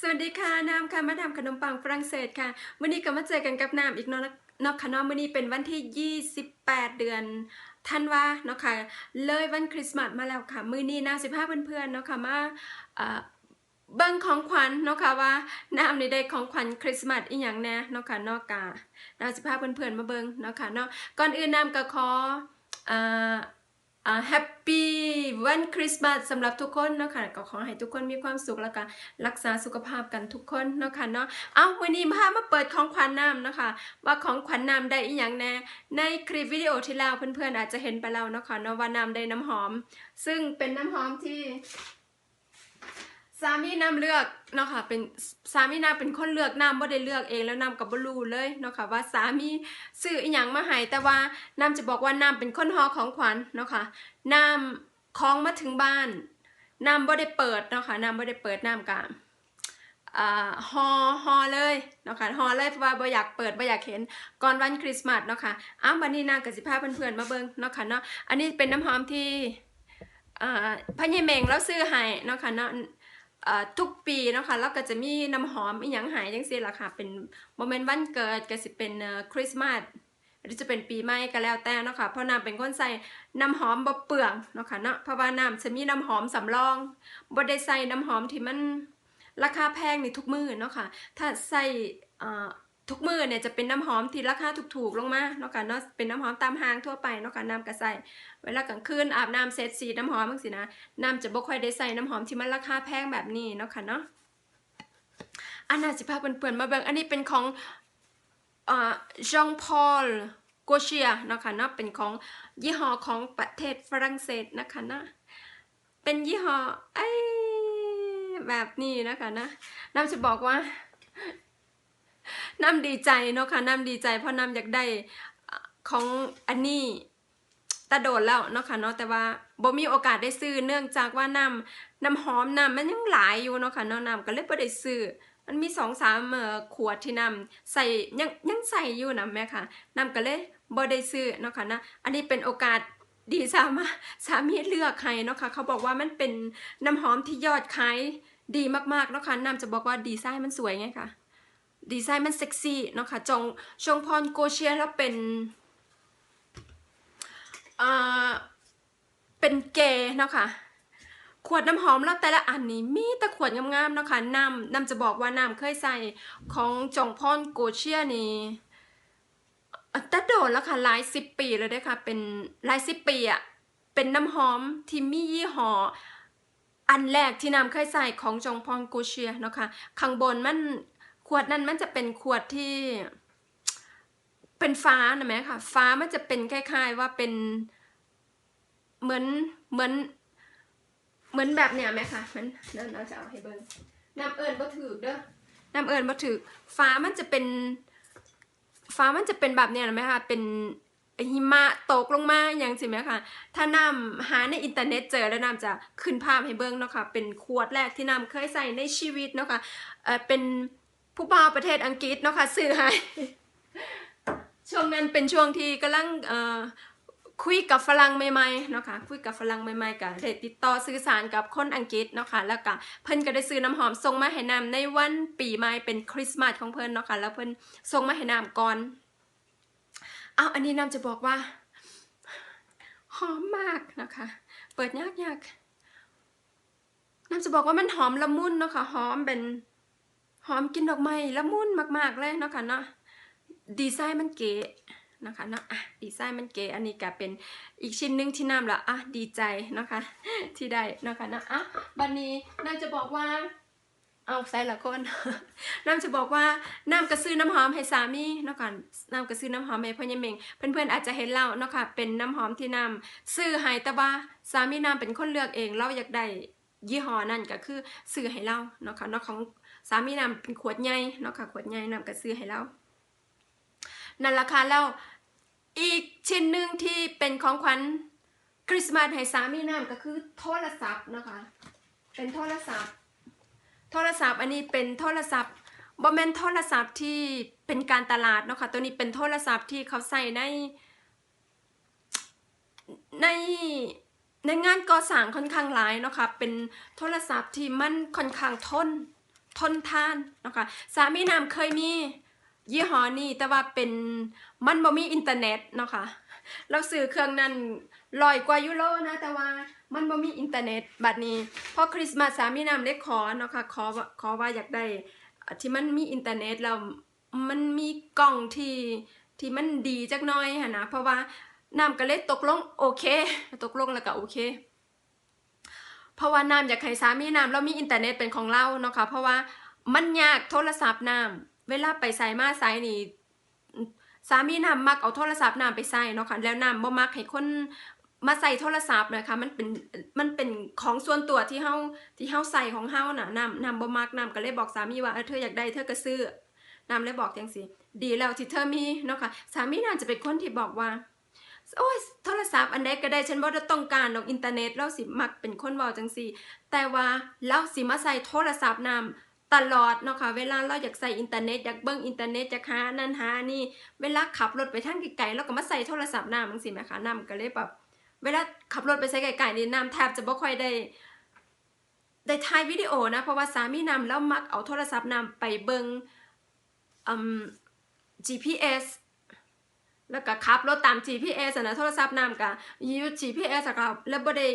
สวัสดีค่ะน้ำค่ะมาดามขนมปังฝรั่งเศสค่ะวันนี้ก็มาเจอกันกับน้ำอีกนาะเนอกค่ะเนาะวันนี้เป็นวันที่ 28 เดือนธันวาเนาะค่ะเลยวันคริสต์มาสมาแล้วค่ะ มื้อนี้น้ำสิพาเพื่อนๆเนาะค่ะมาเบิ่งของขวัญเนาะค่ะว่าน้ำในได้ของขวัญคริสต์มาสอีหยังแน่เนาะค่ะนอกกาน้ำสิพาเพื่อนๆมาเบิ่งเนาะค่ะเนาะก่อนอื่นน้ำก็ขอเอ่ออ่า แฮปปี้วันคริสต์มาสสำหรับทุกคนเนาะค่ะก็ขอให้ทุกคนมีความสุขแล้วก็รักษาสุขภาพกันทุกคนเนาะค่ะเนาะเอาวันนี้พามาเปิดของขวัญนน้ำเนาะคะว่าของขวัญนน้ำได้อีหยังแน่ในคลิปวิดีโอที่แล้วเพื่อนๆอาจจะเห็นไปแล้วเนาะค่ะเนาะว่าน้ำได้น้ำหอม ซึ่งเป็นน้ำหอมที่ามีน้ำเลือกเนาะค่ะเป็นสามีน้ำเป็นคนเลือกน้ำบ่ได้เลือกเองแล้วน้ำกับบรูเลยเนาะค่ะว่าสามีซื้ออีหยังมาให้แต่ว่าน้ำจะบอกว่าน้ำเป็นคนหอของขวัญเนาะค่ะน้ำของมาถึงบ้านน้ำบ่ได้เปิดเนาะค่ะน้ำบ่ได้เปิดน้ำกะอ่าห่อห่อเลยเนาะค่ะห่อเลยเพราะว่าบ่อยากเปิดบ่อยากเห็นก่อนวันคริสต์มาสเนาะค่ะอ้าววันนี้นางกับสิพาเพื่อนๆมาเบิ่งเนาะค่ะเนาะอันนี้เป็นน้ำหอมที่อ่าพญเมงแล้วซื้อให้เนาะค่ะเนาะ ทุกปีเนาะค่ะแล้วก็จะมีน้ำหอมอีหยังหายจังซี่ล่ะค่ะ เป็นโมเมนต์วันเกิดก็สิเป็นคริสต์มาสหรือจะเป็นปีใหม่ก็แล้วแต่เนาะค่ะเพราะน้ำเป็นคนใส่น้ำหอมบ่เปลืองเนาะค่ะเนาะเพราะว่าน้ำจะมีน้ำหอมสำรองบ่ได้ใส่น้ำหอมที่มันราคาแพงในทุกมื้อเนาะค่ะถ้าใส่ ทุกมือเนี่ยจะเป็นน้ำหอมที่ราคาถูกๆลงมาเนาะค่ะเนาะเป็นน้ำหอมตามห้างทั่วไปเนาะค่ะน้ำก็ใสเวลากลางคืนอาบน้ำเสร็จสีน้ำหอมจังซี่นะน้ำจะบ่ค่อยได้ใส่น้ำหอมที่มันราคาแพงแบบนี้เนาะค่ะเนาะอันน่าสิพาเปื่อนๆมาเบิ่งอันนี้เป็นของเอ่อจองพอลโกเชียเนาะค่ะเนาะเป็นของยี่ห้อของประเทศฝรั่งเศสนะคะนะเป็นยี่ห้อไอ้แบบนี้นะคะนะน้ำจะบอกว่า น้ำดีใจเนาะค่ะน้ำดีใจเพราะน้ำอยากได้ของอันนี้ตะโดดแล้วเนาะค่ะเนาะแต่ว่าบ่มีโอกาสได้ซื้อเนื่องจากว่าน้ำน้ำหอมน้ำมันยังหลายอยู่เนาะค่ะเนาะน้ำก็เลยบ่ได้ซื้อมันมีสองสามขวดที่น้ำใส่ยังยังใส่อยู่นะแม่ค่ะน้ำก็เลยบ่ได้ซื้อเนาะค่ะนะอันนี้เป็นโอกาสดีสามารถสามีเลือกให้เนาะค่ะเขาบอกว่ามันเป็นน้ำหอมที่ยอดขายดีมากๆเนาะค่ะน้ำจะบอกว่าดีไซน์มันสวยไงค่ะ ดีไซน์มันเซ็กซี่เนาะค่ะจงชงพรโกเชียแล้วเป็นอ่าเป็นเกย์เนาะค่ะขวดน้ำหอมแล้วแต่ละอันนี้มีแต่ขวดงามๆเนาะค่ะน้ำน้ำจะบอกว่าน้ำเคยใส่ของจงพอนโกเชียนี่อะโดนแล้วค่ะหลายสิบปีเลยด้อค่ะ เป็นหลายสิบปีอะเป็นน้ำหอมที่มียี่ห้ออันแรกที่น้ำเคยใส่ของจงพอนโกเชียเนาะค่ะข้างบนมัน วดนั้นมันจะเป็นขวดที่เป็นฟ้านะแม่ค่ะ ฟ้ามันจะเป็นคล้าย ๆ ว่าเป็นเหมือนเหมือน เหมือนแบบเนี้ยไหมคะมันนั่นเราจะเอาให้เบิ้งน้ำเอิญบ่ถือเด้อน้ำเอิญบ่ถือฟ้ามันจะเป็น ฟ้ามันจะเป็นแบบเนี้ยนะไหมคะเป็นหิมะตกลงมาอย่างสิไหมคะถ้าน้ำหาในอินเทอร์เน็ตเจอแล้วน้ำจะขึ้นภาพให้เบิ้งเนาะค่ะเป็นขวดแรกที่น้ำเคยใส่ในชีวิตเนาะค่ะเออเป็น ผู้บ่าวประเทศอังกฤษเนาะค่ะซื้อให้ช่วงนั้นเป็นช่วงที่กำลังคุยกับฝรั่งใหม่ๆเนาะค่ะคุยกับฝรั่งใหม่ๆก็ได้ติดต่อสื่อสารกับคนอังกฤษเนาะค่ะแล้วก็เพิ่นก็ได้ซื้อน้ำหอมส่งมาให้นำในวันปีใหม่เป็นคริสต์มาสของเพิ่นเนาะค่ะแล้วเพิ่นส่งมาให้นำก่อนเอาอันนี้นำจะบอกว่าหอมมากนะคะ เปิดยากยากๆน้ำจะบอกว่ามันหอมละมุนเนาะค่ะหอมเป็น หอมกินดอกไม้ละมุนมาก ๆ เลยเนาะค่ะเนาะดีไซน์มันเก๋นะคะเนาะอะดีไซน์มันเก๋อันนี้ก็เป็นอีกชิ้นหนึ่งที่น้ำละอะดีใจนะคะที่ได้นะคะเนาะอะบันนี้น้ำจะบอกว่าเอาใส่ละคนน้ำจะบอกว่าน้ำกระซื้อน้ำหอมให้สามีเนาะค่ะน้ำกระซื้อน้ำหอมให้พ่อยังเมงเพื่อนๆอาจจะเห็นเราเนาะค่ะเป็นน้ำหอมที่น้ำซื้อให้แต่ว่าสามีน้ำเป็นคนเลือกเองเราอยากได้ยี่ห้อนั่นก็คือซื้อให้เราเนาะค่ะเนาะของ สามีน้ำเป็นขวดใหญ่เนาะค่ะขวดใหญ่น้ำก็ซื้อให้เรานั่นราคาแล้วอีกชิ้นหนึ่งที่เป็นของขวัญคริสต์มาสให้สามีน้ำก็คือโทรศัพท์นะคะเป็นโทรศัพท์ โทรศัพท์อันนี้เป็นโทรศัพท์บอมเมนโทรศัพท์ที่เป็นการตลาดเนาะค่ะตัวนี้เป็นโทรศัพท์ที่เขาใส่ในในในงานก่อสร้างค่อนข้างหลายเนาะค่ะเป็นโทรศัพท์ที่มันค่อนข้างทน ทนทานนะคะสามีน้ำเคยมียี่ห้อนี้แต่ว่าเป็นมันบ่มีอินเทอร์เน็ตเนาะค่ะเราซื้อเครื่องนั้นลอยกว่ายูโรนะแต่ว่ามันบ่มีอินเทอร์เน็ตบัดนี้พอคริสต์มาสสามีน้ำได้ขอเนาะค่ะขอว่าขอว่าอยากได้ที่มันมีอินเทอร์เน็ตแล้วมันมีกล้องที่ที่มันดีจักน่อยหั่นนะเพราะว่าน้ำก็เลยตกลงโอเค ตกลงแล้วก็โอเค เพราะว่าน้ำอยากให้สามีน้ำเรามีอินเทอร์เน็ตเป็นของเราเนาะค่ะเพราะว่ามันยากโทรศัพท์น้ำเวลาไปใส่มาใส่นี่สามีน้ำมักเอาโทรศัพท์น้ำไปใส่เนาะค่ะแล้วน้ำบ่มักให้คนมาใส่โทรศัพท์นะคะมันเป็นมันเป็นของส่วนตัวที่เฮาที่เฮาใส่ของเฮาน่ะน้ำน้ำบ่มักน้ำก็เลยบอกสามีว่าเออเธออยากได้เธอก็ซื้อน้ำเลยบอกจังซี่ดีแล้วที่เธอมีเนาะค่ะสามีน้ำจะเป็นคนที่บอกว่า โอ้ยโทรศัพท์อันใดก็ได้ฉันบ่ได้ต้องการดอกอินเทอร์เน็ตเราสิมักเป็นคนเว้าจังซี่ แต่ว่าเราสิมาใส่โทรศัพท์นำตลอดเนาะค่ะเวลาเราอยากใส่อินเทอร์เน็ตอยากเบิ่งอินเทอร์เน็ตอยากหานั่นหานี่ เวลาขับรถไปทางไกลๆเราก็มาใส่โทรศัพท์นำจังซี่แหมคะนำก็เลยแบบเวลาขับรถไปใส่ไกลๆนี่นำแทบจะบ่ค่อยได้ได้ถ่ายวิดีโอนะเพราะว่าสามีนำแล้วมักเอาโทรศัพท์นำไปเบิ่ง GPS แล้วก็ขับรถตาม GPS อะนะโทรศัพท์นำกะยู GPS อะก็แล้วบ่ได้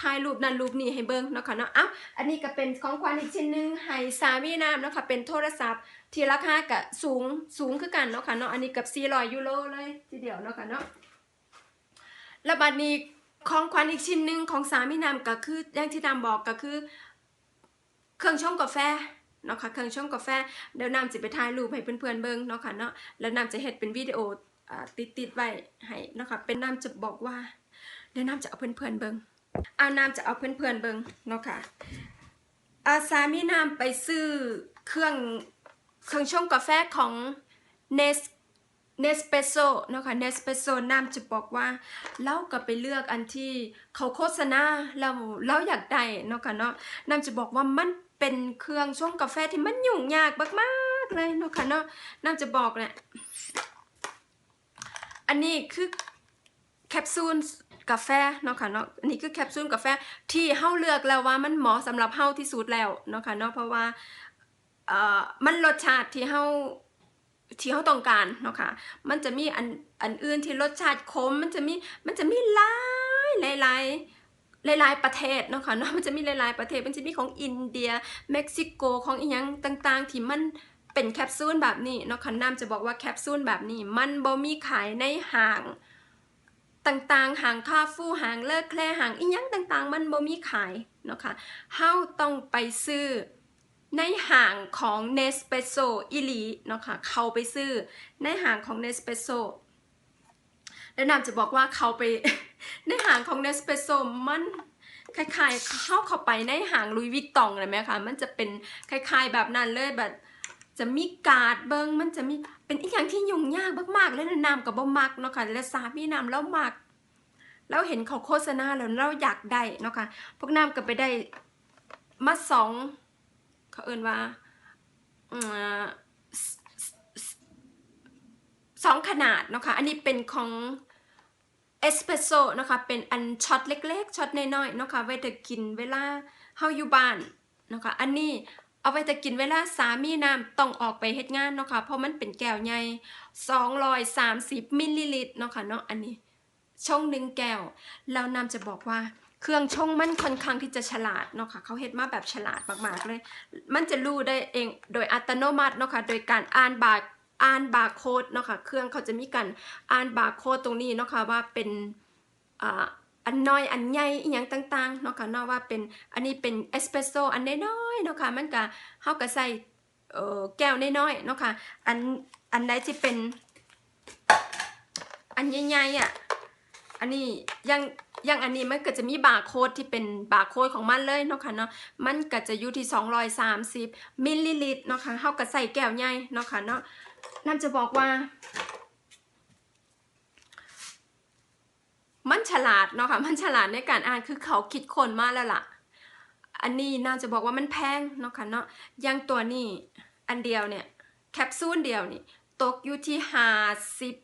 ถ่ายรูปนั้นรูปนี้ให้เบิ่งเนาะค่ะเนาะอ้าอันนี้ก็เป็นของขวัญอีกชิ้นหนึงให้สามีนำเนาะค่ะเป็นโทรศัพท์ที่ราคาก็สูงสูงคือกันเนาะค่ะเนาะอันนี้กับ400ยูโรเลยทีเดียวเนาะค่ะเนาะแล้วบัดนี้ของขวัญอีกชิ้นหนึงของสามีนำก็คืออย่างที่นำบอกก็คือ เครื่องชงกาแฟเนาะค่ะเครื่องชงกาแฟเดี๋ยวนำจะไปถ่ายรูปให้เพื่อนๆเบิ่งเนาะค่ะเนาะแล้วนำจะเฮ็ดเป็นวิดีโอ อ่าติดๆไว้ให้เนาะค่ะเป็นน้ำจะบอกว่าเดี๋ยวน้ำจะเอาเพื่อนๆเบิ่งอาน้ำจะเอาเพื่อนๆเบิงเนาะค่ะอาสามีน้ำไปซื้อเครื่องเครื่องชงกาแฟของ Nes Nespresso เนาะค่ะ Nespresso น้ำจะบอกว่าเราก็ไปเลือกอันที่เขาโฆษณาเราเราอยากได้เนาะค่ะเนาะน้ำจะบอกว่ามันเป็นเครื่องชงกาแฟที่มันยุ่งยากมากๆเลยเนาะค่ะเนาะน้ำจะบอกเนี่ย อันนี้คือแคปซูลกาแฟเนาะค่ะเนาะอันนี้คือแคปซูลกาแฟที่เฮาเลือกแล้วว่ามันเหมาะสำหรับเฮาที่สุดแล้วเนาะค่ะเนาะเพราะว่าเอ่อมันรสชาติที่เฮาที่เฮาต้องการเนาะค่ะ มันจะมีอันอันอื่นที่รสชาติขม มันจะมี มันจะมีหลายหลายหลายหลายประเทศเนาะค่ะเนาะ มันจะมีหลายๆประเทศ มันจะมีของอินเดีย เม็กซิโก ของอีหยังต่าง ๆ ที่มัน เป็นแคปซูลแบบนี้เนาะค่ะน้ำจะบอกว่าแคปซูลแบบนี้ มันบ่มีขายในห้างต่างๆ ห่างคาฟูห่างเลิกแคลห่างอีหยังต่างๆ มันบ่มีขายเนาะค่ะเฮาต้องไปซื้อในห่างของ Nespresso อีหลีเนาะค่ะเขาไปซื้อในห่างของ Nespresso แล้วนำจะบอกว่าเขาไป ในห่างของ Nespresso มันคล้ายๆเข้าเข้าไปในห่างลุยวิตตองเลยไหมคะ มันจะเป็นคล้ายๆแบบนั้นเลยแบบ จะมีการ์ดเบิงมันจะมีเป็นอีกอย่างที่ยุ่งยากมากๆเลยนะนำกับบ่มักเนาะค่ะและสามีนำแล้วมักแล้วเห็นเขาโฆษณาแล้วเราอยากได้เนาะค่ะพวกน้ำก็ไปได้มาสองเขาเอินว่าสองขนาดเนาะค่ะอันนี้เป็นของเอสเปรสโซ่เนาะค่ะเป็นอันช็อตเล็กๆช็อตน้อยๆเนาะค่ะไว้แต่กินเวลาเฮาอยู่บ้านเนาะค่ะอันนี้ เอาไว้แต่กินเวลาสามีน้ำต้องออกไปเฮ็ดงานเนาะค่ะเพราะมันเป็นแก้วใหญ่230มิลลิลิตรเนาะค่ะเนาะอันนี้ชงหนึ่งแก้วแล้วน้ำจะบอกว่าเครื่องชงมันค่อนข้างที่จะฉลาดเนาะค่ะเขาเฮ็ดมาแบบฉลาดมากๆเลย มันจะรู้ได้เองโดยอัตโนมัติเนาะค่ะโดยการอ่านบาร์อ่านบาร์โค้ดเนาะค่ะเครื่องเขาจะมีการอ่านบาร์โค้ดตรงนี้เนาะค่ะว่าเป็นอ่าอันน้อยอันใหญ่อีหยังต่างๆเนาะค่ะเนาะว่าเป็นอันนี้เป็นเอสเปรสโซอันน้อย ๆเนาะค่ะมันก็เฮาก็ใส่เอ่อแก้วน้อยๆเนาะค่ะอันอันใดที่เป็น อันใหญ่ๆอะอันนี้ยังยังอันนี้มันก็จะมีบาร์โค้ดที่เป็นบาร์โค้ดของมันเลยเนาะค่ะเนาะมันก็จะอยู่ที่ 230มิลลิลิตรเนาะค่ะเฮาก็ใส่แก้วใหญ่เนาะค่ะเนาะนั่นจะบอกว่ามันฉลาดเนาะค่ะ มันฉลาดในการอ่านคือเขาคิดคนมาแล้วล่ะ อันนี้น่าจะบอกว่ามันแพงเนาะค่ะเนาะยังตัวนี้อันเดียวเนี่ยแคปซูลเดียวนี่ตกอยู่ที่ห้าสิบ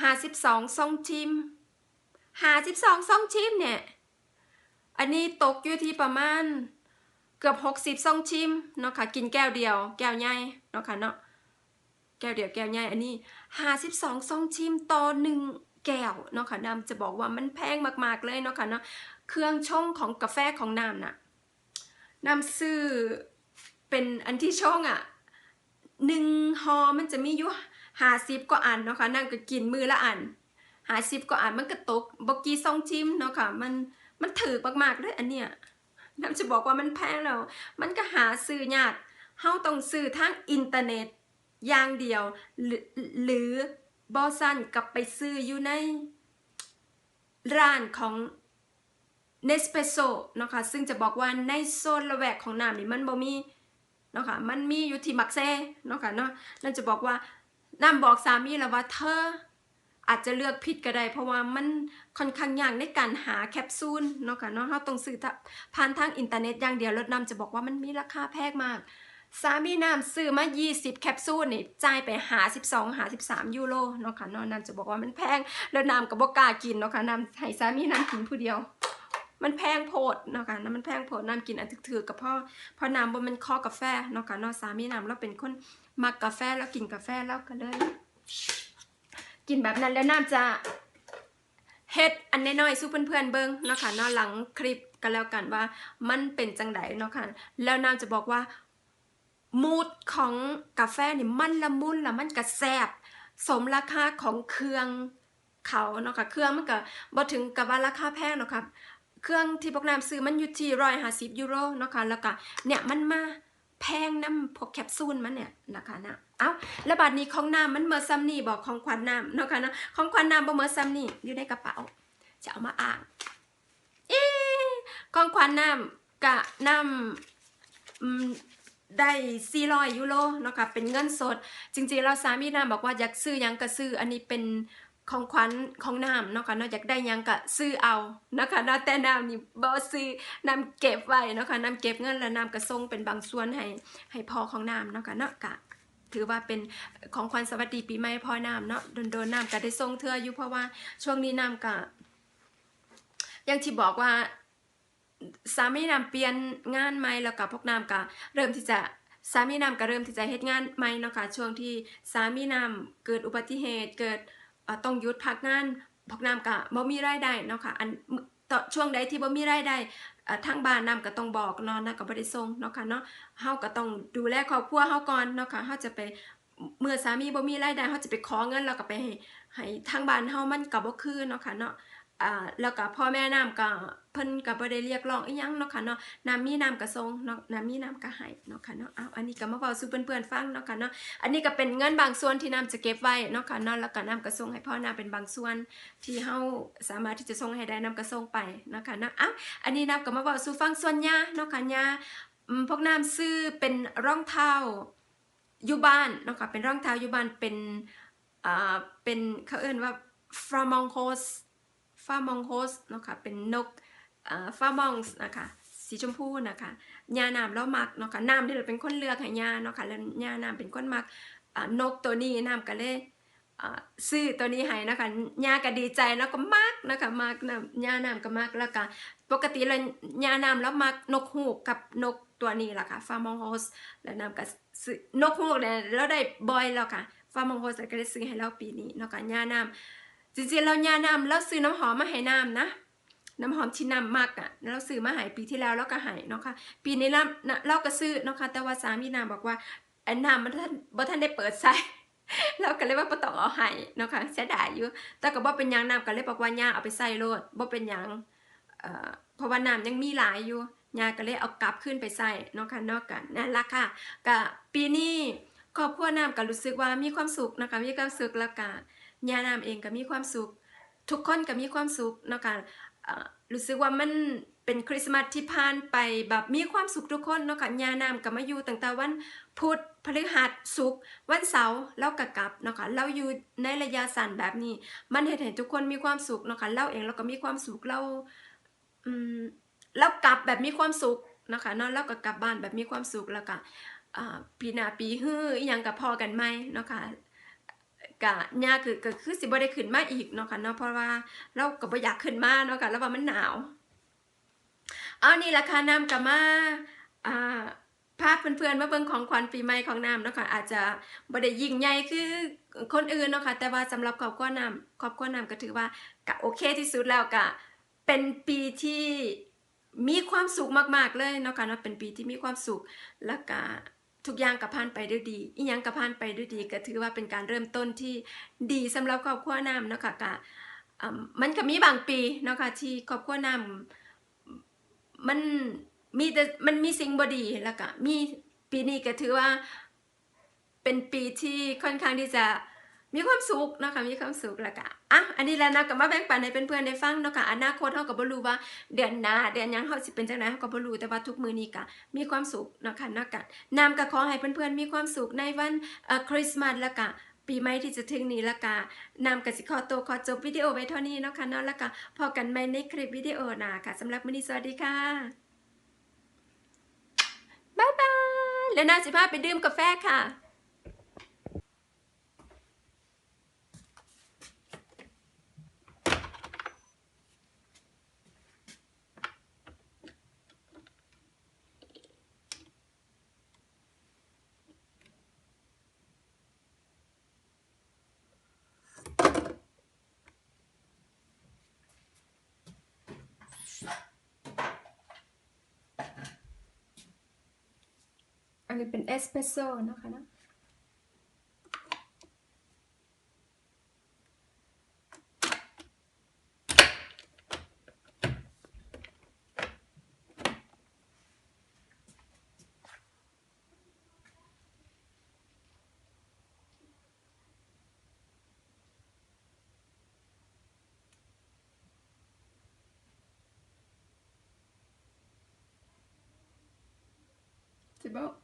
ห้าสิบสองซองชิมห้าสิบสองซองชิมเนี่ยอันนี้ตกอยู่ที่ประมาณเกือบหกสิบซองชิมเนาะค่ะกินแก้วเดียว แก้วใหญ่เนาะค่ะเนาะแก้วเดียวแก้วใหญ่อันนี้ห้าสิบสองซองชิมต่อหนึ่งแก้วเนาะค่ะน้ำจะบอกว่ามันแพงมากๆเลยเนาะค่ะเนาะ เครื่องชงของกาแฟของน้ำน่ะน้ำซื้อเป็นอันที่ช่องอะหนึ่งฮอมันจะมีอยู่หาสิบกว่าอันเนาะค่ะนั่งก็กินมือละอันหาสิบกว่าอันมันก็ตกบกี้ซองชิมเนาะค่ะมันมันถือมากๆเลยอันเนี้ยน้ำจะบอกว่ามันแพงแล้ว มันก็หาซื้อยากเฮาต้องซื้อทางอินเทอร์เน็ตอย่างเดียว หรือหรือบอสันกลับไปซื้ออยู่ในร้านของ Nespresso เนาะค่ะซึ่งจะบอกว่าในโซนละแวกของน้ำนี่มันบ่มีเนาะค่ะมันมีอยู่ที่มักเซ่เนาะค่ะเนาะนั่นจะบอกว่าน้ำบอกสามีแล้วว่าเธออาจจะเลือกผิดก็ได้ เพราะว่ามันค่อนข้างยากในการหาแคปซูลเนาะค่ะเนาะเราต้องซื้อผ่านทางอินเทอร์เน็ตอย่างเดียวแล้วน้ำจะบอกว่ามันมีราคาแพงมาก สามีน้ำซื้อมา 20 แคปซูลนี่จ่ายไปหา 12 หา 13 ยูโรเนาะค่ะเนาะน้ำจะบอกว่ามันแพงแล้วน้ำก็บ่กล้ากินเนาะค่ะน้ำให้สามีน้ำกินผู้เดียว มันแพงโพดเนาะค่ะน้ำมันแพงโพดน้ำกินอันถือๆกับพ่อพราะน้ำบ่มันคอกาแฟเนาะค่ะเนาะสามีน้ำเราเป็นคนมักกาแฟแล้วกินกาแฟแล้วก็เลย กินแบบนั้นแล้วน้ำจะเฮ็ดอันน้อยๆสู้เพื่อนๆเบิ่งเนาะค่ะเนาะหลังคลิปก็แล้วกันว่ามันเป็นจังไดเนาะค่ะแล้วน้ำจะบอกว่ามูดของกาแฟนี่มันละมุนล้วมันก็แซบสมราคาของเครื่องเขาเนาะค่ะเครื่องมันก็บ่ถึงกับว่าราคาแพงเนาะค่ะ เครื่องที่พวกน้ำซื้อมันอยู่ที่150ยูโรเนาะค่ะแล้วก็เนี่ยมันมาแพงน้ำพวกแคปซูลมันเนี่ยนะคะนะเอ้าแล้วบัดนี้ของน้ำมันเมื่อซ้ำนี่บอกของขวัญน้ำเนาะค่ะนะของขวัญน้ำบ่เมื่อซ้ำนี่อยู่ในกระเป๋า จะเอามาอ่างเอ๊ของขวัญน้ำกะน้ำได้400ยูโรเนาะค่ะเป็นเงินสด จริงๆเราสามีน้ำบอกว่าอยากซื้อยังก็ซื้ออันนี้เป็น ของขวัญของน้ำเนาะค่ะเนาะอยากได้ยังก็ซื้อเอานะคะเนาะแต่น้ำนี่บ่ซื้อน้ำเก็บไว้เนาะค่ะน้ำเก็บเงินแล้วน้ำก็ส่งเป็นบางส่วนให้ให้พ่อของน้ำเนาะค่ะเนาะกะถือว่าเป็นของขวัญสวัสดีปีใหม่พ่อน้ำเนาะโดนโดนน้ำก็ได้ส่งเธออยู่เพราะว่าช่วงนี้น้ำก็อย่างที่บอกว่าสามีน้ำเปลี่ยนงานใหม่แล้วกับพวกน้ำก็เริ่มที่จะสามีน้ำก็เริ่มที่จะเฮ็ดงานใหม่เนาะค่ะช่วงที่สามีน้ำเกิดอุบัติเหตุเกิด ต้องหยุดพักงานพักน้ำก็บ่มีรายได้เนาะค่ะอันต่อช่วงใดที่บ่มีรายได้เอ่อทางบ้านน้ำก็ต้องบอกเนาะนะก็บ่ได้ส่งเนาะค่ะเนาะเฮาก็ต้องดูแลครอบครัวเฮาก่อนเนาะค่ะเฮาจะไปเมื่อสามีบ่มีรายได้เฮาจะไปขอเงินแล้วก็ไปให้ให้ทางบ้านเฮามันก็บ่คือเนาะค่ะเนาะ อ่าแล้วก็พ่อแม่น้ำก็เพิ่นก็บ่ได้เรียกร้องอีหยังเนาะค่ะเนาะน้ำมีน้ำก็ส่งเนาะน้ำมีน้ำก็ให้เนาะค่ะเนาะอ้าวอันนี้ก็มาเว้าสู่เพื่อนๆฟังเนาะค่ะเนาะอันนี้ก็เป็นเงินบางส่วนที่น้ำจะเก็บไว้เนาะค่ะเนาะแล้วก็น้ำก็ส่งให้พ่อน้ำเป็นบางส่วนที่เฮาสามารถที่จะส่งให้ได้น้ำก็ส่งไปเนาะค่ะเนาะอ้าวอันนี้น้ำก็มาเว้าสู่ฟังส่วนยาเนาะค่ะยาพวกน้ำซื้อเป็นรองเท้าอยู่บ้านเนาะค่ะเป็นรองเท้าอยู่บ้านเป็นอ่าเป็นเขาเอ่นว่าฟรามองโฮส ฟามองโฮสเนาะค่ะเป็นนกอ่าฟามองส์นะคะสีชมพูนะคะยาน้ำแล้วมักเนาะค่ะน้ำที่เราเป็นคนเลือกให้ยาเนาะค่ะแล้วยาน้ำเป็นคนมักนกตัวนี้น้ำก็เลยอ่ซื้อตัวนี้ให้นะคะยาก็ดีใจแล้วก็มักนะคะมักน้ำยาน้ำก็มักแล้วก็ปกติแล้วยาน้ำแล้วมักนกฮูกกับนกตัวนี้แหละค่ะฟามองโฮสแล้วน้ำก็ซื้อนกฮูกเนี่ยเราได้บ่อยแล้วค่ะฟามองโฮสก็ได้ซื้อให้เราปีนี้เนาะค่ะยาน้ำ จริงๆเรายาน้ำเราซื้อน้ำหอมมาให้น้ำนะ น้ำหอมที่น้ำมักอะเราซื้อมาให้ปีที่แล้วเราก็ให้เนาะค่ะปีนี้เราเราก็ซื้อเนาะค่ะแต่ว่าสามีน้ำบอกว่าไอ้น้ำมันท่านบ่ท่านได้เปิดใส่เราก็เลยว่าบ่ต้องเอาให้เนาะค่ะเสียดายอยู่ แต่ก็บ่เป็นยังน้ำก็เลยบอกว่ายาเอาไปใส่โลดบ่เป็นยังเอ่อเพราะว่าน้ำยังมีหลายอยู่ยาก็เลยเอากลับขึ้นไปใส่เนาะค่ะนอกกันนั่นละค่ะก็ปีนี้ครอบครัวน้ำก็รู้สึกว่ามีความสุขนะคะมีความสุขแล้วก็ ยาน้ำเองก็มีความสุข ทุกคนก็มีความสุขเนาะค่ะรู้สึกว่ามันเป็นคริสต์มาสที่ผ่านไปแบบมีความสุขทุกคนเนาะค่ะยาน้ำก็มาอยู่ตั้งแต่วันพุธพฤหัสศุกร์วันเสาร์แล้วก็กลับเนาะค่ะเราอยู่ในระยะสั้นแบบนี้ มันเห็นเห็นทุกคนมีความสุขเนาะค่ะเราเองเราก็มีความสุขเราอืมแล้วกลับแบบมีความสุขนะคะเนาะแล้วก็กลับบ้านแบบมีความสุขแล้วก็ปีหน้าปีฮื้ออหยังกับพอกันไหมเนาะค่ะ กะยาคือก็คือสิบ่ได้ขึ้นมาอีกเนาะค่ะเนาะเพราะว่าเราก็บ่อยากขึ้นมาเนาะค่ะแล้วว่ามันหนาวเอานี่ราคาน้ำกับมาอ่าพาเพื่อนๆมาเบิ่งของขวัญปีใหม่ของน้ำเนาะค่ะอาจจะบ่ได้ยิ่งใหญ่คือคนอื่นเนาะค่ะแต่ว่าสำหรับครอบครัวน้ำครอบครัวน้ำก็ถือว่าก็โอเคที่สุดแล้วก็เป็นปีที่มีความสุขมากๆเลยเนาะค่ะเนาะเป็นปีที่มีความสุขแล้วก็ ทุกอย่างก็ผ่านไปด้วยดี อีหยังก็ผ่านไปด้วยดี ก็ถือว่าเป็นการเริ่มต้นที่ดีสำหรับครอบครัวน้ำเนาะค่ะกะมันก็มีบางปีเนาะค่ะที่ครอบครัวน้ำมันมีแต่มันมีสิ่งบดีแล้วก็มีปีนี้ก็ถือว่าเป็นปีที่ค่อนข้างที่จะ มีความสุขเนาะคะมีความสุขแล้วก็อะอันนี้แล้วนะก็มาแบ่งปันให้เพื่อนๆได้ฟังเนาะค่ะอนาคตเฮาก็บ่รู้ว่าเดือนหน้าเดือนยังเฮาสิเป็นจังไดเฮาก็บ่รู้แต่ว่าทุกมื้อนี้ก็มีความสุขเนาะค่ะเนาะก็นำก็ขอให้เพื่อนๆมีความสุขในวันเอ่อคริสต์มาสแล้วก็ปีใหม่ที่จะถึงนี้แล้วก็นำกสิขอตัวขอจบวิดีโอไว้เท่านี้เนาะค่ะเนาะแล้วก็พบกันใหม่ในคลิปวิดีโอหน้าค่ะสำหรับมื้อนี้สวัสดีค่ะบายบายแล้วนาสิพาไปดื่มกาแฟค่ะ เป็นเอสเปรสโซ่นะคะนะ C'est bon.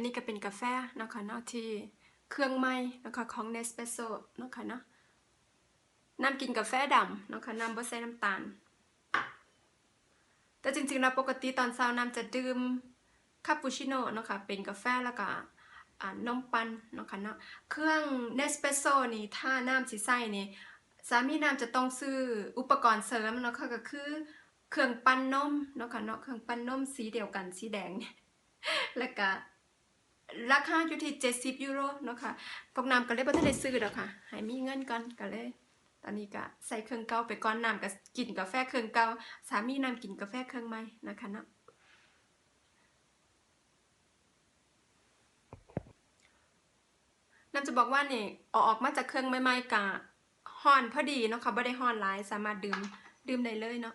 นนี้ก็เป็นกาแฟนะคะเนาะที่เครื่องไม้นะคะของ Nespresso นะคะเนาะน้ำกินกาแฟดำนะคะน้ำบ่ใส่น้ำตาล แต่จริงๆแล้วปกติตอนเช้าน้ำจะดื่มคาปูชิโน่นะคะเป็นกาแฟแล้วก็นมปันนะคะเนาะเครื่อง Nespresso นี่ถ้าน้ำสิใส่นี่สามีน้ำจะต้องซื้ออุปกรณ์เสริมนะคะก็คือเครื่องปั้นนมนะคะเนาะเครื่องปั้นนมสีเดียวกันสีแดง แล้วก็ ราคาอยู่ที่70ยูโรเนาะค่ะพวกน้ำก็เลยบ่ทันได้ซื้อดอกค่ะให้มีเงินก่อนก็เลย ตอนนี้ก็ใส่เครื่องเก่าไปก่อนน้ำก็กินกาแฟเครื่องเก่าสามีน้ำกินกาแฟเครื่องใหม่นะคะเนาะน้ำจะบอกว่านี่เอออกมาจากเครื่องใหม่ๆกะฮ้อนพอดีเนาะค่ะบ่ได้ฮ้อนหลายสามารถดื่มดื่มได้เลยเนาะ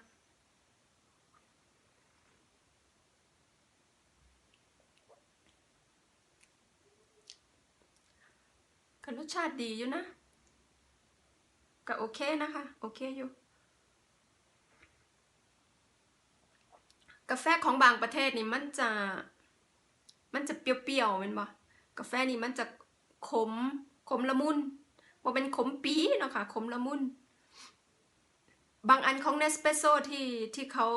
ก็รสชาติดีอยู่นะ ก็โอเคนะคะ โอเคอยู่ กาแฟของบางประเทศนี่มันจะ มันจะเปรี้ยวๆเป็นบ่กาแฟนี่มันจะขม ขมละมุนบ่เป็นขมปีเนาะค่ะ ขมละมุน บางอันของเนสเปโซที่ที่เขา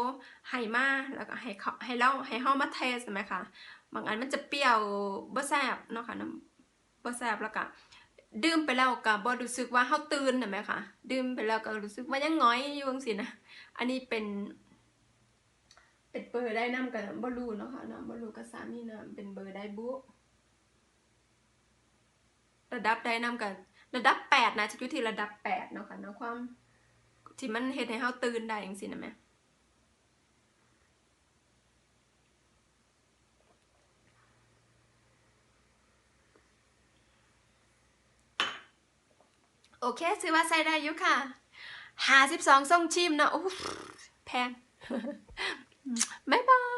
ให้มาแล้วก็ให้เขาให้เราให้เฮามาเทสใช่ไหมคะ บางอันมันจะเปรี้ยวบ่แซบเนาะค่ะน้ำบ่แซบแล้วก็ ดื่มไปแล้วก็บ่รู้สึกว่าเฮาตื่นน่ะไหมคะดื่มไปแล้วก็รู้สึกว่ายังง้อยอยู่จังซี่นะอันนี้เป็น เป็นเบอร์ได้นำกับบ่รู้เนาะค่ะนะบ่รู้กับสามีนะเป็นเบอร์ได้บุระดับได้นำกัน ระดับแปดนะจะอยู่ที่ระดับแปดเนาะค่ะเนาะความที่มันเฮ็ดให้เฮาตื่นได้จังซี่นะแม่ โอเคซื้อว่าใส่ได้อยู่ค่ะหาส่งชิมนะโอ้แพง บ๊ายบาย